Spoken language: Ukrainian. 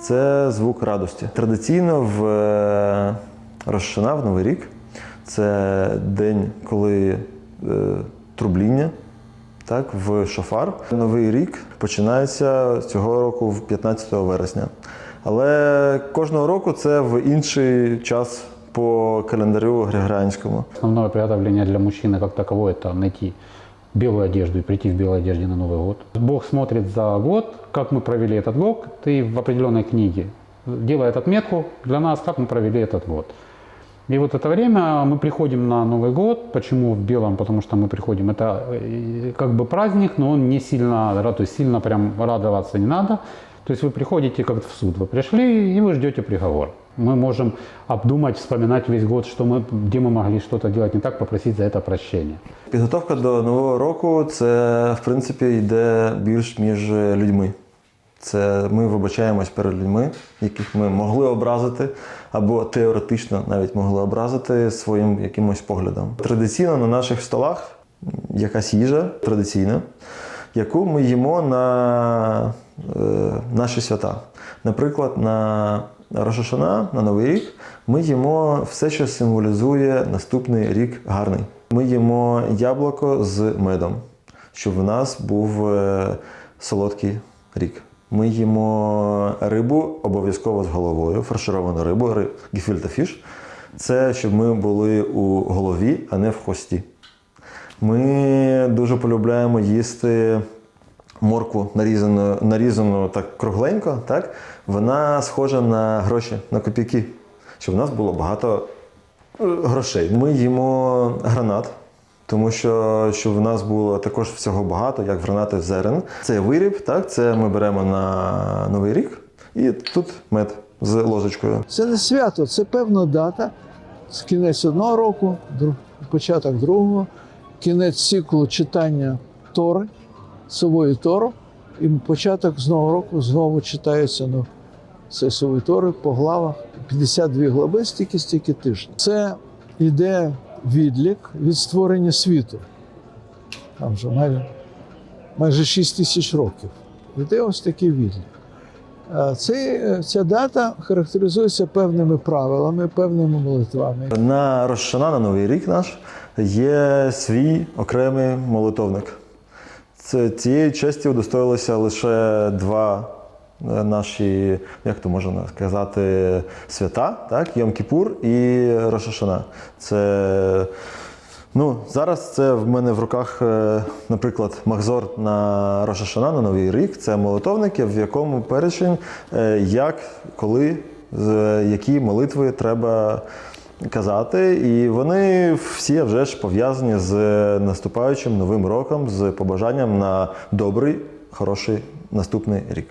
це звук радості. Традиційно в е, Рошана, в Новий рік, це день, коли е, трубління так, в шофар. Новий рік починається цього року в 15 вересня. Але кожного року це в інший час по календарю григоріанському. Основное приготовление для мужчины как таковое – это найти белую одежду и прийти в белой одежде на Новый год. Бог смотрит за год, как мы провели этот год, и в определенной книге делает отметку для нас, как мы провели этот год. И вот это время мы приходим на Новый год. Почему в белом? Потому что мы приходим. Это э, как бы праздник, но он не сильно, то есть сильно прям радоваться не надо. То есть вы приходите как в суд. Вы пришли и вы ждете приговор. Мы можем обдумать, вспоминать весь год, что мы, где мы могли что-то делать не так, попросить за это прощения. Підготовка до нового року це, в принципі, йде більш між людьми. Це ми вибачаємось перед людьми, яких ми могли образити, або теоретично навіть могли образити своїм якимось поглядом. Традиційно на наших столах якась їжа традиційна, яку ми їмо на е, наші свята. Наприклад, на Рошашана, на Новий рік, ми їмо все, що символізує наступний рік гарний. Ми їмо яблуко з медом, щоб в нас був е, солодкий рік. Ми їмо рибу обов'язково з головою, фаршировану рибу, фіш. Це щоб ми були у голові, а не в хвості. Ми дуже полюбляємо їсти моркву нарізану, нарізану так кругленько, так? вона схожа на гроші, на копійки, щоб в нас було багато е, грошей. Ми їмо гранат, тому що щоб в нас було також всього багато, як гранати зерен. Це виріб, так? це ми беремо на Новий рік, і тут мед з ложечкою. Це не свято, це певна дата. Це кінець одного року, початок другого, кінець циклу читання Тори, сової Тору, і початок з нового року знову читається ну, цей сової Тори по главах. 52 глави, стільки стільки тижнів. Це йде відлік від створення світу. Там вже майже, майже 6 тисяч років. Йде ось такий відлік. Е, Цей, ця дата характеризується певними правилами, певними молитвами. На Рошана, на Новий рік наш, є свій окремий молитовник. Це цієї честі удостоїлися лише два е, наші, як то можна сказати, свята, так? Йом-Кіпур і Рошашана. Це Ну, зараз це в мене в руках, е, наприклад, Махзор на Рошашана, на Новий рік. Це молитовники, в якому перечень, е, як, коли, які молитви треба казати. І вони всі вже ж пов'язані з наступаючим новим роком, з побажанням на добрий, хороший наступний рік.